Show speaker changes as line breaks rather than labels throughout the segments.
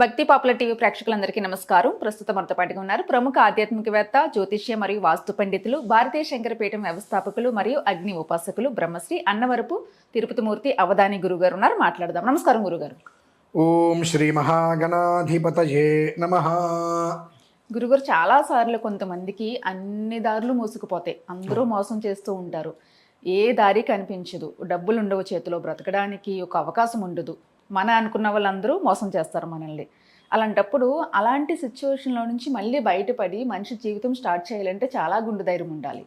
భక్తి popular TV ప్రేక్షకులందరికీ నమస్కారం. ప్రస్తుతం మనతో పాటుగా ఉన్నారు ప్రముఖ ఆధ్యాత్మికవేత్త జ్యోతిష్య మరియు వాస్తు పండితులు భారతీయ శంకరపీఠం వ్యవస్థాపకులు మరియు అగ్ని ఉపాసకులు బ్రహ్మశ్రీ అన్నవరపు తిరుపతిమూర్తి అవధాని గురుగారు ఉన్నారు. మాట్లాడదాం. నమస్కారం గురుగారు.
ఓం శ్రీ మహాగణాధిపతయే నమ.
గురుగారు చాలా సార్లు కొంతమందికి అన్ని దారులు మూసుకుపోతాయి. అందరూ మోసం చేస్తూ ఉంటారు. ఏ దారి కనిపించదు. డబ్బులు ఉండవు చేతిలో బ్రతకడానికి ఒక అవకాశం ఉండదు. మన అనుకున్న వాళ్ళందరూ మోసం చేస్తారు మనల్ని. అలాంటప్పుడు అలాంటి సిచ్యువేషన్లో నుంచి మళ్ళీ బయటపడి మనిషి జీవితం స్టార్ట్ చేయాలంటే చాలా గుండె ధైర్యం ఉండాలి.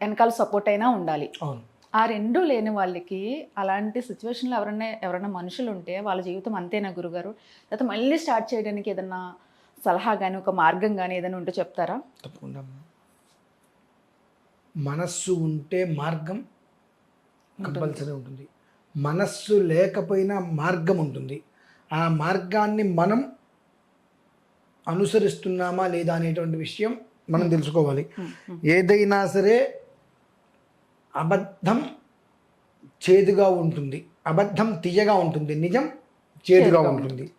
వెనకాల సపోర్ట్ అయినా ఉండాలి. ఆ రెండు లేని వాళ్ళకి అలాంటి సిచ్యువేషన్లో ఎవరైనా ఎవరైనా మనుషులు ఉంటే వాళ్ళ జీవితం అంతేనా గురుగారు? లేకపోతే మళ్ళీ స్టార్ట్ చేయడానికి ఏదన్నా సలహా కానీ ఒక మార్గం కానీ ఏదైనా ఉంటే చెప్తారా?
తప్పకుండా. మనస్సు ఉంటే మార్గం కంపల్సరీ ఉంటుంది. మనస్సు లేకపోయినా మార్గం ఉంటుంది. ఆ మార్గాన్ని మనం అనుసరిస్తున్నామా లేదా అనేటువంటి విషయం మనం తెలుసుకోవాలి. ఏదైనా సరే అబద్ధం చేదుగా ఉంటుంది. అబద్ధం తీయగా ఉంటుంది. నిజం చేదుగా ఉంటుంది.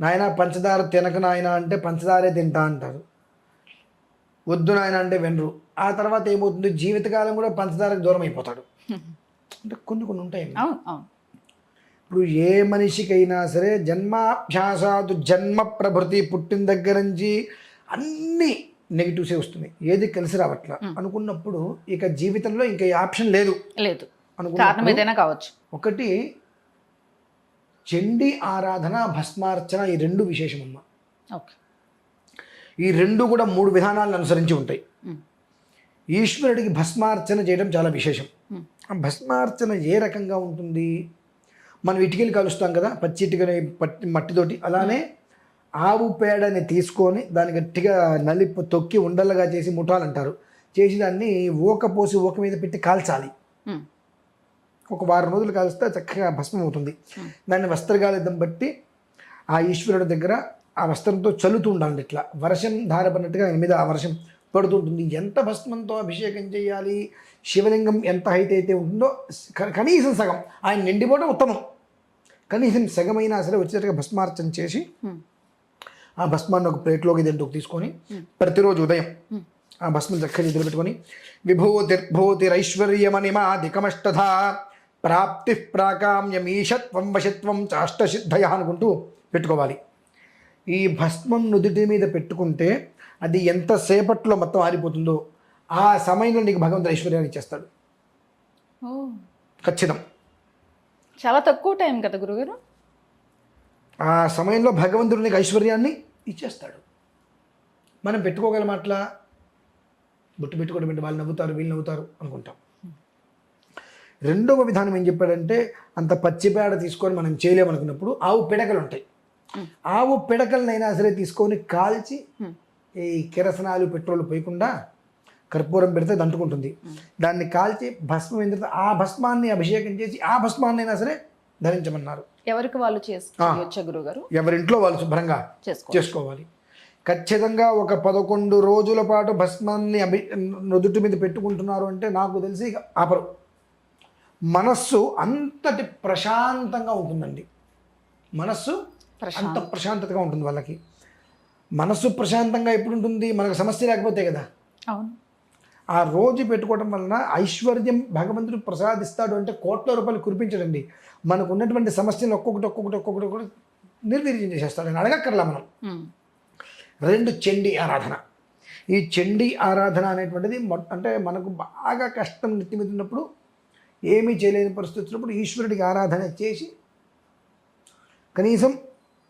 నాయన పంచదార తినక నాయన అంటే పంచదారే తింటా అంటారు. వద్దు నాయన అంటే వినరు. ఆ తర్వాత ఏమవుతుంది? జీవితకాలం కూడా పంచదారకు దూరం అయిపోతాడు అంటే కొన్ని కొన్ని ఉంటాయి
అవును అవును.
ఇప్పుడు ఏ మనిషికైనా సరే జన్మాభ్యాసాదు జన్మ ప్రభృతి పుట్టిన దగ్గర నుంచి అన్ని నెగిటివ్సే వస్తున్నాయి. ఏది కలిసి రావట్ల? అనుకున్నప్పుడు ఇక జీవితంలో ఇంకా ఆప్షన్ లేదు.
లేదు.
అనుకున్న
కారణం ఏదైనా కావచ్చు.
ఒకటి చండీ ఆరాధన భస్మార్చన ఈ రెండు విశేషమమ్మ.
ఓకే.
ఈ రెండు కూడా మూడు విధానాలను అనుసరించి ఉంటాయి. ఈశ్వరుడికి భస్మార్చన చేయడం చాలా విశేషం. భస్మార్చన ఏ రకంగా ఉంటుంది? మనం ఇటుకలు కలుస్తాం కదా పచ్చి ఇటుకని పట్టి మట్టితోటి అలానే ఆవు పేడని తీసుకొని దాన్ని గట్టిగా నలిపి తొక్కి ఉండలుగా చేసి ముఠాలంటారు. చేసి దాన్ని ఊక పోసి ఊక మీద పెట్టి కాల్చాలి. ఒక వారం రోజులు కాల్స్తే చక్కగా భస్మం అవుతుంది. దాన్ని వస్త్రగాలిద్దం బట్టి ఆ ఈశ్వరుడి దగ్గర ఆ వస్త్రంతో చల్లుతూ ఉండాలి ఇట్లా. వర్షం ధారపడినట్టుగా ఆయన మీద ఆ వర్షం పడుతుంటుంది. ఎంత భస్మంతో అభిషేకం చేయాలి? శివలింగం ఎంత హైట్ అయితే ఉంటుందో కనీసం సగం. ఆయన నిండిపోవడం ఉత్తమం. కనీసం సగమైనా సరే వచ్చేటట్టుగా భస్మార్చన చేసి. ఆ భస్మాన్ని ఒక ప్లేట్లోకి దీంట్లోకి తీసుకొని ప్రతిరోజు ఉదయం ఆ భస్మం చక్కగా చేతులు పెట్టుకొని విభూతిర్భూతిరైశ్వర్యమణిమాధికమష్టధ ప్రాప్తి ప్రాకామ్యమీషత్వం వశత్వం చాష్టసిద్ధయ అనుకుంటూ పెట్టుకోవాలి. ఈ భస్మం నుదుటి మీద పెట్టుకుంటే అది ఎంతసేపట్లో మొత్తం ఆరిపోతుందో ఆ సమయంలో నీకు భగవంతుడు ఐశ్వర్యాన్ని ఇచ్చేస్తాడు. ఖచ్చితం.
చాలా తక్కువ టైం కదా గురుగారు?
ఆ సమయంలో భగవంతుడు నీకు ఐశ్వర్యాన్ని ఇచ్చేస్తాడు. మనం పెట్టుకోగలం అట్లా బొట్టు పెట్టుకోవడం అంటే వాళ్ళు నవ్వుతారు వీళ్ళు నవ్వుతారు అనుకుంటాం. రెండవ విధానం ఏం చెప్పాడంటే అంత పచ్చిపేడ తీసుకొని మనం చేయలేమనుకున్నప్పుడు ఆవు పిడకలు ఉంటాయి. ఆవు పిడకలనైనా సరే తీసుకొని కాల్చి. ఈ కిరసనాలు పెట్రోల్ పోయకుండా కర్పూరం పెడితే అది అంటుకుంటుంది దాన్ని కాల్చి భస్మం అయిన తర్వాత ఆ భస్మాన్ని అభిషేకం చేసి ఆ భస్మాన్ని అయినా సరే ధరించమన్నారు.
ఎవరికి వాళ్ళు చేసుకోవచ్చా గురుగారు
ఎవరింట్లో వాళ్ళు శుభ్రంగా
చేసుకో
చేసుకోవాలి. ఖచ్చితంగా ఒక పదకొండు రోజుల పాటు భస్మాన్ని అభి నుదుటి మీద పెట్టుకుంటున్నారు అంటే నాకు తెలిసి ఆపరు. మనస్సు అంతటి ప్రశాంతంగా ఉంటుందండి. మనస్సు అంత ప్రశాంతతగా ఉంటుంది వాళ్ళకి. మనస్సు ప్రశాంతంగా ఎప్పుడు ఉంటుంది మనకు సమస్య లేకపోతే కదా?
అవును.
ఆ రోజు పెట్టుకోవడం వలన ఐశ్వర్యం భగవంతుడు ప్రసాదిస్తాడు అంటే కోట్ల రూపాయలు కురిపించడండి. మనకు ఉన్నటువంటి సమస్యలు ఒక్కొక్కటి ఒక్కొక్కటి ఒక్కొక్కటి ఒక్కొక్కటి నిర్వీర్యం చేసేస్తాడు. అని అడగక్కర్లా మనం. రెండు చండీ ఆరాధన. ఈ చండీ ఆరాధన అనేటువంటిది మొ- అంటే మనకు బాగా కష్టం నెత్తి మీద ఉన్నప్పుడు ఏమీ చేయలేని పరిస్థితి వచ్చినప్పుడు ఈశ్వరుడికి ఆరాధన చేసి కనీసం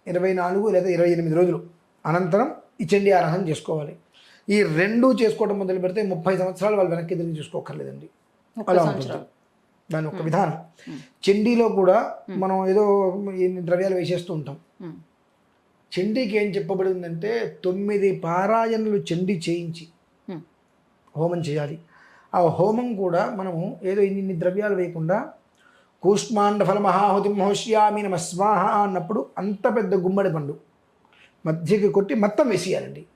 ఇరవై నాలుగు లేదా ఇరవై ఎనిమిది రోజులు అనంతరం ఈ చండీ ఆరాధన చేసుకోవాలి. ఈ రెండు చేసుకోవడం మొదలు పెడితే ముప్పై సంవత్సరాలు వాళ్ళు వెనక్కి తిరిగి చూసుకోకర్లేదండి అలా ఉంటుంది. దాని ఒక విధానం. చండీలో కూడా మనం ఏదో ద్రవ్యాలు వేసేస్తూ ఉంటాం. చండీకి ఏం చెప్పబడి ఉందంటే తొమ్మిది పారాయణలు చండీ చేయించి. హోమం చేయాలి. ఆ హోమం కూడా మనము ఏదో ఇన్ని ద్రవ్యాలు వేయకుండా కూష్మాండ ఫల మహాహుతి మహోష్యామి నమ స్వాహ అన్నప్పుడు అంత పెద్ద గుమ్మడి పండు. మధ్యకి కొట్టి మొత్తం వేసేయాలండి.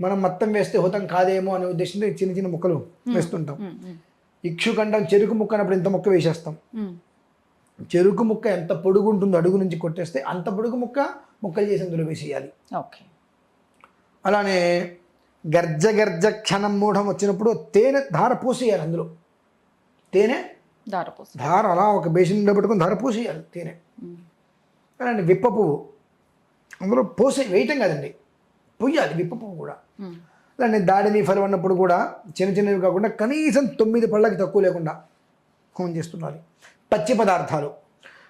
మనం మొత్తం వేస్తే హుతం కాదేమో అనే ఉద్దేశంతో చిన్న చిన్న ముక్కలు వేస్తుంటాం. ఇక్షుకండం చెరుకు ముక్క అన్నప్పుడు ఇంత ముక్క వేసేస్తాం. చెరుకు ముక్క ఎంత పొడుగు ఉంటుందో అడుగు నుంచి కొట్టేస్తే అంత పొడుగు ముక్క ముక్కలు చేసి అందులో వేసేయాలి.
ఓకే.
అలానే గర్జ గర్జ క్షణం మూఢం వచ్చినప్పుడు తేనె ధార పోసేయాలి అందులో. తేనె ధార అలా ఒక బేసిన్లో పెట్టుకొని ధార పోసేయాలి తేనె. అలాంటి విప్ప పువ్వు. అందులో పోసే వేయటం కాదండి. పొయ్యాలి విప్ప పువ్వు కూడా. అలానే దాడిని ఫలం అన్నప్పుడు కూడా చిన్న చిన్నవి కాకుండా కనీసం తొమ్మిది పళ్ళకి తక్కువ లేకుండా హోమం చేస్తున్నారు పచ్చి పదార్థాలు.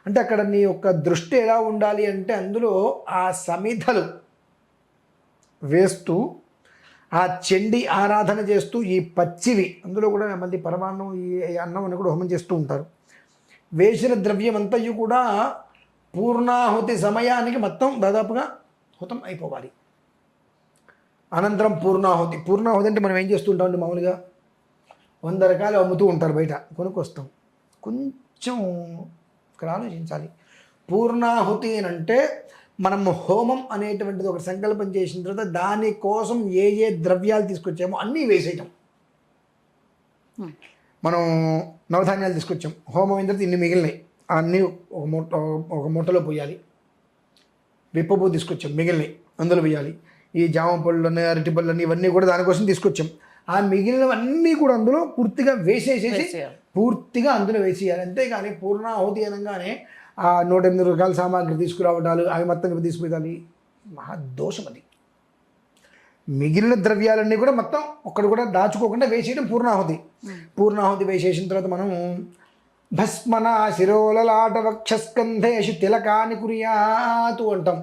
అంటే అక్కడ నీ యొక్క దృష్టి ఎలా ఉండాలి అంటే అందులో ఆ సమిధలు వేస్తూ ఆ చండి ఆరాధన చేస్తూ ఈ పచ్చివి అందులో కూడా మళ్ళీ పరమాన్నం ఈ అన్నం అని కూడా హోమం చేస్తూ ఉంటారు. వేసిన ద్రవ్యం అంతయు కూడా పూర్ణాహుతి సమయానికి మొత్తం దాదాపుగా హుతం అయిపోవాలి. అనంతరం పూర్ణాహుతి. పూర్ణాహుతి అంటే మనం ఏం చేస్తుంటామండి మామూలుగా వంద రకాలు అమ్ముతూ ఉంటారు బయట కొనుక్కొస్తాం. కొంచెం ఇక్కడ ఆలోచించాలి. పూర్ణాహుతి అని అంటే మనం హోమం అనేటువంటిది ఒక సంకల్పం చేసిన తర్వాత దానికోసం ఏ ఏ ద్రవ్యాలు తీసుకొచ్చామో అన్నీ వేసేయటం. మనం నవధాన్యాలు తీసుకొచ్చాం. హోమం అయిన తర్వాత ఇన్ని మిగిలినాయి. అన్నీ ఒక మూట ఒక మూటలో పోయాలి. విప్పబూ తీసుకొచ్చాం మిగిలినవి అందులో వేయాలి. ఈ జామ పళ్ళని అరటి పళ్ళని ఇవన్నీ కూడా దానికోసం తీసుకొచ్చాం. ఆ మిగిలినవన్నీ కూడా అందులో పూర్తిగా వేసేసేసి. పూర్తిగా అందులో వేసేయాలి. అంతేగాని పూర్ణాహుతి అనగానే ఆ నూట ఎనిమిది రకాల సామాగ్రి తీసుకురావడాలు అవి మొత్తం తీసుకుపోయాలి మహా దోషం అది. మిగిలిన ద్రవ్యాలన్నీ కూడా మొత్తం ఒక్కడు కూడా దాచుకోకుండా వేసేయడం పూర్ణాహుతి. పూర్ణాహుతి వేసేసిన తర్వాత మనం భస్మన శిరోలలాట వక్షస్కంధేషు తిలకాని కురియాతు అంటాం.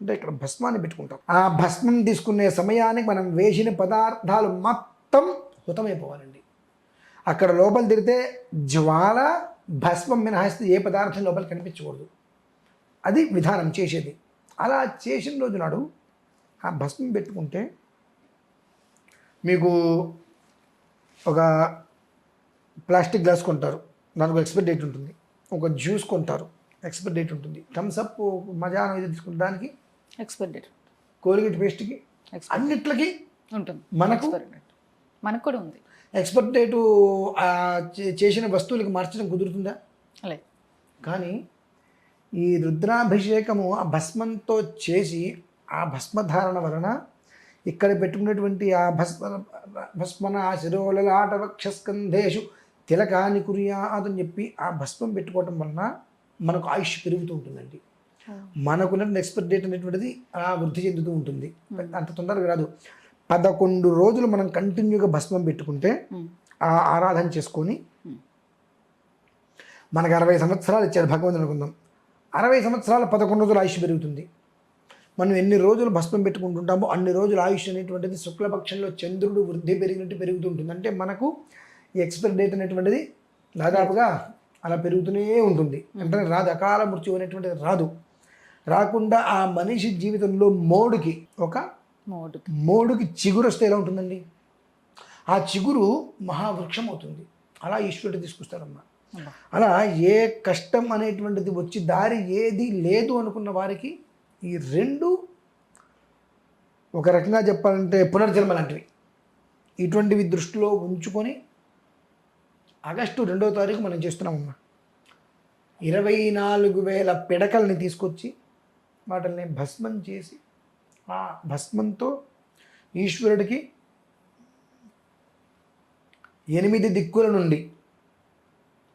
అంటే ఇక్కడ భస్మాన్ని పెట్టుకుంటాం. ఆ భస్మం తీసుకునే సమయానికి మనం వేసిన పదార్థాలు మొత్తం హుతమైపోవాలండి. అక్కడ లోపల తిరిగితే జ్వాల భస్మం మినహాయిస్తే ఏ పదార్థం లోపల కనిపించకూడదు. అది విధానం చేసేది. అలా చేసిన రోజు నాడు ఆ భస్మం పెట్టుకుంటే మీకు ఒక ప్లాస్టిక్ గ్లాస్ కొంటారు. దానికి ఎక్స్పైర్ డేట్ ఉంటుంది. ఒక జ్యూస్ కొంటారు. ఎక్స్పైర్ డేట్ ఉంటుంది. థమ్స్ అప్ మజానం ఇది తీసుకుంటే దానికి
ఎక్స్పైర్ డేట్.
కోల్గేట్ పేస్ట్కి అన్నిట్లకి
ఉంటుంది.
మనకు?
మనకు కూడా ఉంది.
ఎక్స్పైర్ డేటు చేసిన వస్తువులకి మార్చడం కుదురుతుందా?
అలే
కానీ ఈ రుద్రాభిషేకము ఆ భస్మంతో చేసి ఆ భస్మధారణ వలన ఇక్కడ పెట్టుకున్నటువంటి ఆ భస్మ భస్మన శిరోలలాట వక్షస్కంధేషు తిలకాని కురియాత్ అని చెప్పి ఆ భస్మం పెట్టుకోవటం వలన మనకు ఆయుష్ పెరుగుతూ ఉంటుందండి. మనకున్న ఎక్స్పైర్ డేట్ అనేటువంటిది అలా వృద్ధి చెందుతూ ఉంటుంది. అంత తొందరగా రాదు. పదకొండు రోజులు మనం కంటిన్యూగా భస్మం పెట్టుకుంటే. ఆ ఆరాధన చేసుకొని మనకు అరవై సంవత్సరాలు ఇచ్చాడు భగవంతుని అనుకుందాం. అరవై సంవత్సరాల పదకొండు రోజులు ఆయుష్ పెరుగుతుంది. మనం ఎన్ని రోజులు భస్మం పెట్టుకుంటుంటామో అన్ని రోజులు ఆయుష్ అనేటువంటిది శుక్లపక్షంలో చంద్రుడు వృద్ధి పెరిగినట్టు పెరుగుతుంటుంది అంటే మనకు ఈ ఎక్స్పైర్ డేట్ అనేటువంటిది దాదాపుగా అలా పెరుగుతూనే ఉంటుంది. అంటే రాదు. అకాల మృత్యు అనేటువంటిది రాదు. రాకుండా ఆ మనిషి జీవితంలో మోడుకి ఒక
మోడు
మోడుకి చిగురు వస్తే ఎలా ఉంటుందండి? ఆ చిగురు మహావృక్షం అవుతుంది అలా ఈశ్వరుడు తీసుకొస్తారమ్మా. అలా ఏ కష్టం అనేటువంటిది వచ్చి దారి ఏది లేదు అనుకున్న వారికి ఈ రెండు ఒక రకంగా చెప్పాలంటే పునర్జన్మ లాంటివి. ఇటువంటివి దృష్టిలో ఉంచుకొని ఆగస్టు రెండవ తారీఖు మనం చేస్తున్నామమ్మా ఇరవై నాలుగు వేల పిడకల్ని తీసుకొచ్చి వాటిని భస్మం చేసి ఆ భస్మంతో ఈశ్వరుడికి ఎనిమిది దిక్కుల నుండి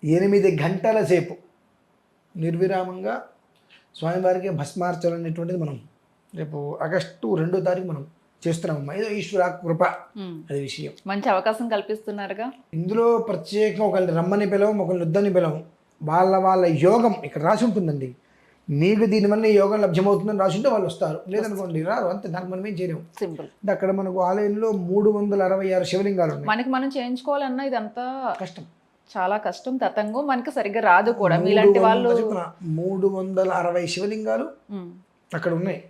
ఎనిమిది గంటల సేపు నిర్విరామంగా స్వామివారికి భస్మార్చన అనేటువంటిది మనం రేపు ఆగస్టు రెండో తారీఖు మనం చేస్తున్నామమ్మా. ఏదో ఈశ్వర కృప. అది విషయం.
మంచి అవకాశం కల్పిస్తున్నారుగా?
ఇందులో ప్రత్యేకంగా ఒకరిని రమ్మని పిలవం ఒకరిని వద్దని పిలవం. వాళ్ళ వాళ్ళ యోగం ఇక్కడ రాసి ఉంటుందండి. మీకు దీనివల్ల యోగం లభ్యమవుతుందని రాసి ఉంటే వాళ్ళు వస్తారు. లేదనుకోండి రారు అంతే దానికి మనం ఏం చేయలేము.
సింపుల్.
అక్కడ మనకు ఆలయంలో మూడు వందల అరవై ఆరు శివలింగాలు ఉన్నాయి.
మనకి మనం చేయించుకోవాలన్నా ఇదంతా
కష్టం.
చాలా కష్టం తతంగం మనకి సరిగ్గా రాదు కూడా. మీలాంటి వాళ్ళు
మూడు వందల అరవై శివలింగాలు. అక్కడ ఉన్నాయి.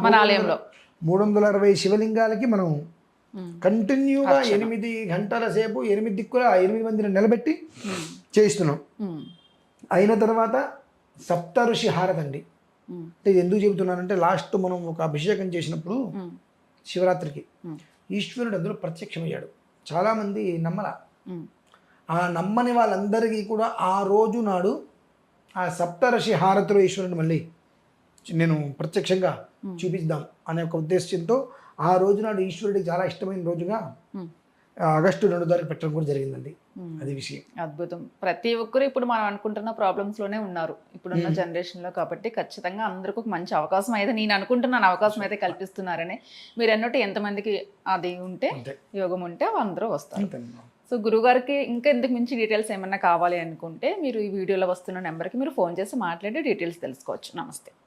మన ఆలయంలో.
మూడు వందల అరవై శివలింగాలకి మనం. కంటిన్యూగా ఎనిమిది గంటల సేపు ఎనిమిది దిక్కుల ఎనిమిది మందిని నిలబెట్టి. చేయిస్తున్నాం. అయిన తర్వాత సప్త ఋషి హారతండి. అంటే ఇది ఎందుకు చెబుతున్నానంటే లాస్ట్ మనం ఒక అభిషేకం చేసినప్పుడు. శివరాత్రికి. ఈశ్వరుడు అందులో ప్రత్యక్షమయ్యాడు చాలామంది నమ్మల. ఆ నమ్మని వాళ్ళందరికీ కూడా ఆ రోజు నాడు ఆ సప్తఋషి హారతిలో ఈశ్వరుని మళ్ళీ నేను ప్రత్యక్షంగా చూపిద్దాం అనే ఒక ఉద్దేశంతో ఆ రోజు నాడు ఈశ్వరుడికి చాలా ఇష్టమైన రోజుగా ఆగస్టు రెండు తారీఖు పెట్టడం కూడా జరిగిందండి. అది విషయం.
అద్భుతం. ప్రతి ఒక్కరు ఇప్పుడు మనం అనుకుంటున్న ప్రాబ్లమ్స్లోనే ఉన్నారు. ఇప్పుడున్న జనరేషన్లో కాబట్టి ఖచ్చితంగా అందరికి ఒక మంచి అవకాశం అయితే నేను అనుకుంటున్నాను అవకాశం అయితే కల్పిస్తున్నారని. మీరు అన్నట్టు ఎంతమందికి అది ఉంటే యోగం ఉంటే అందరూ వస్తారు. సో గురుగారికి ఇంకా ఇంతకు మించి డీటెయిల్స్ ఏమన్నా కావాలి అనుకుంటే మీరు ఈ వీడియోలో వస్తున్న నెంబర్కి మీరు ఫోన్ చేసి మాట్లాడి డీటెయిల్స్ తెలుసుకోవచ్చు. నమస్తే.